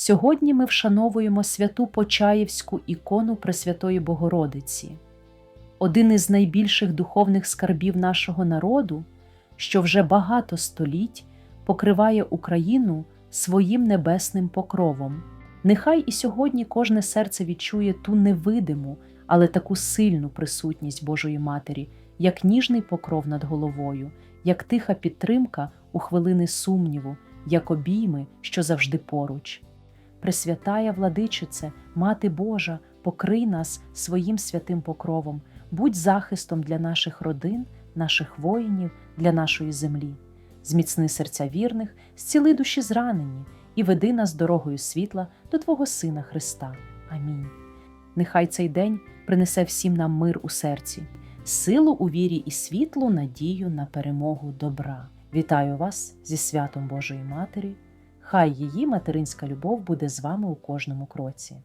Сьогодні ми вшановуємо святу Почаївську ікону Пресвятої Богородиці, один із найбільших духовних скарбів нашого народу, що вже багато століть покриває Україну своїм небесним покровом. Нехай і сьогодні кожне серце відчує ту невидиму, але таку сильну присутність Божої Матері, як ніжний покров над головою, як тиха підтримка у хвилини сумніву, як обійми, що завжди поруч. Пресвятая владичице, Мати Божа, покрий нас своїм святим покровом, будь захистом для наших родин, наших воїнів, для нашої землі. Зміцни серця вірних, зціли душі зранені і веди нас дорогою світла до Твого Сина Христа. Амінь. Нехай цей день принесе всім нам мир у серці, силу у вірі і світлу надію на перемогу добра. Вітаю вас зі святом Божої Матері. Хай її материнська любов буде з вами у кожному кроці.